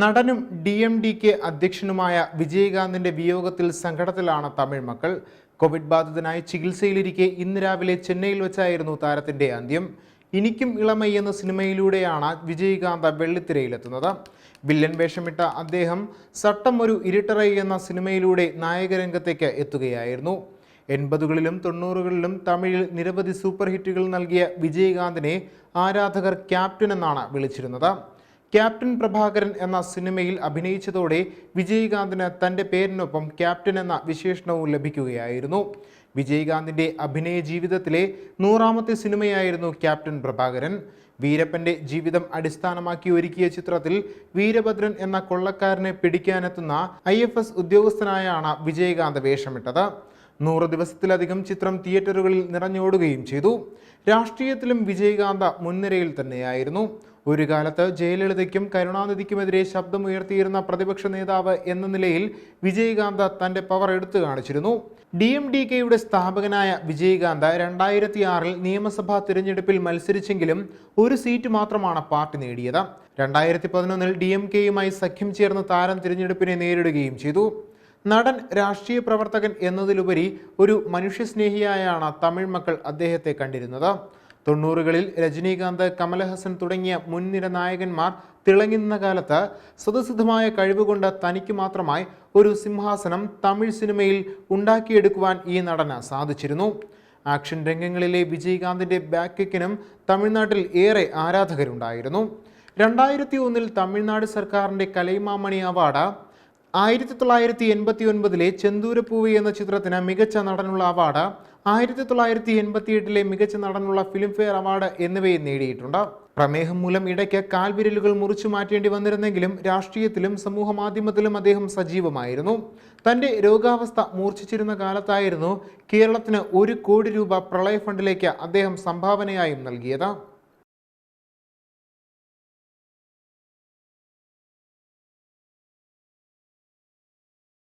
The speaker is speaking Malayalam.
നടനും ഡി എം ഡി കെ അധ്യക്ഷനുമായ വിജയകാന്തിന്റെ വിയോഗത്തിൽ സങ്കടത്തിലാണ് തമിഴ് മക്കൾ. കോവിഡ് ബാധിതനായി ചികിത്സയിലിരിക്കെ ഇന്ന് രാവിലെ ചെന്നൈയിൽ വെച്ചായിരുന്നു താരത്തിന്റെ അന്ത്യം. ഇനിക്കും ഇളമൈ എന്ന സിനിമയിലൂടെയാണ് വിജയകാന്ത് വെള്ളിത്തിരയിലെത്തുന്നത്. വില്ലൻ വേഷമിട്ട അദ്ദേഹം സട്ടം ഒരു ഇരുട്ടറൈ എന്ന സിനിമയിലൂടെ നായകരംഗത്തേക്ക് എത്തുകയായിരുന്നു. എൺപതുകളിലും തൊണ്ണൂറുകളിലും തമിഴിൽ നിരവധി സൂപ്പർ ഹിറ്റുകൾ നൽകിയ വിജയകാന്തിനെ ആരാധകർ ക്യാപ്റ്റൻ എന്നാണ് വിളിച്ചിരുന്നത്. ക്യാപ്റ്റൻ പ്രഭാകരൻ എന്ന സിനിമയിൽ അഭിനയിച്ചതോടെ വിജയകാന്തിന് തന്റെ പേരിനൊപ്പം ക്യാപ്റ്റൻ എന്ന വിശേഷണവും ലഭിക്കുകയായിരുന്നു. വിജയകാന്തിന്റെ അഭിനയ ജീവിതത്തിലെ നൂറാമത്തെ സിനിമയായിരുന്നു ക്യാപ്റ്റൻ പ്രഭാകരൻ. വീരപ്പന്റെ ജീവിതം അടിസ്ഥാനമാക്കി ഒരുക്കിയ ചിത്രത്തിൽ വീരഭദ്രൻ എന്ന കൊള്ളക്കാരനെ പിടിക്കാനെത്തുന്ന ഐ എഫ് എസ് ഉദ്യോഗസ്ഥനായാണ് വിജയകാന്ത് വേഷമിട്ടത്. നൂറ് ദിവസത്തിലധികം ചിത്രം തിയേറ്ററുകളിൽ നിറഞ്ഞോടുകയും ചെയ്തു. രാഷ്ട്രീയത്തിലും വിജയകാന്ത് മുൻനിരയിൽ തന്നെയായിരുന്നു. ഒരു കാലത്ത് ജയലളിതയ്ക്കും കരുണാനിധിക്കുമെതിരെ ശബ്ദമുയർത്തിയിരുന്ന പ്രതിപക്ഷ നേതാവ് എന്ന നിലയിൽ വിജയകാന്ത് തന്റെ പവർ എടുത്തു കാണിച്ചിരുന്നു. ഡി എം ഡി കെയുടെ സ്ഥാപകനായ വിജയകാന്ത് രണ്ടായിരത്തി ആറിൽ നിയമസഭാ തിരഞ്ഞെടുപ്പിൽ മത്സരിച്ചെങ്കിലും ഒരു സീറ്റ് മാത്രമാണ് പാർട്ടി നേടിയത്. രണ്ടായിരത്തി പതിനൊന്നിൽ ഡി എം കെയുമായി സഖ്യം ചേർന്ന് താരം തിരഞ്ഞെടുപ്പിനെ നേരിടുകയും ചെയ്തു. നടൻ രാഷ്ട്രീയ പ്രവർത്തകൻ എന്നതിലുപരി ഒരു മനുഷ്യസ്നേഹിയായാണ് തമിഴ് മക്കൾ അദ്ദേഹത്തെ കണ്ടിരുന്നത്. തൊണ്ണൂറുകളിൽ രജനീകാന്ത് കമലഹാസൻ തുടങ്ങിയ മുൻനിര നായകന്മാർ തിളങ്ങുന്ന കാലത്ത് സ്വതസിദ്ധമായ കഴിവുകൊണ്ട് തനിക്ക് മാത്രമായി ഒരു സിംഹാസനം തമിഴ് സിനിമയിൽ ഉണ്ടാക്കിയെടുക്കുവാൻ ഈ നടന് സാധിച്ചിരുന്നു. ആക്ഷൻ രംഗങ്ങളിലെ വിജയകാന്തിന്റെ ബാക്ക് കിക്കിനും തമിഴ്നാട്ടിൽ ഏറെ ആരാധകരുണ്ടായിരുന്നു. രണ്ടായിരത്തി ഒന്നിൽ തമിഴ്നാട് സർക്കാരിന്റെ കലൈമാമണി അവാർഡ് ആയിരത്തി തൊള്ളായിരത്തി എൺപത്തി ഒൻപതിലെ ചെന്തൂരപ്പൂവ് എന്ന ചിത്രത്തിന് മികച്ച നടനുള്ള അവാർഡ് ആയിരത്തി തൊള്ളായിരത്തി എൺപത്തി എട്ടിലെ മികച്ച നടനുള്ള ഫിലിംഫെയർ അവാർഡ് എന്നിവയും നേടിയിട്ടുണ്ട്. പ്രമേഹം മൂലം ഇടയ്ക്ക് കാൽവിരലുകൾ മുറിച്ചു മാറ്റേണ്ടി വന്നിരുന്നെങ്കിലും രാഷ്ട്രീയത്തിലും സമൂഹ മാധ്യമത്തിലും അദ്ദേഹം സജീവമായിരുന്നു. തന്റെ രോഗാവസ്ഥ മൂർച്ഛിച്ചിരുന്ന കാലത്തായിരുന്നു കേരളത്തിന് ഒരു കോടി രൂപ പ്രളയ ഫണ്ടിലേക്ക് അദ്ദേഹം സംഭാവനയായും നൽകിയത്.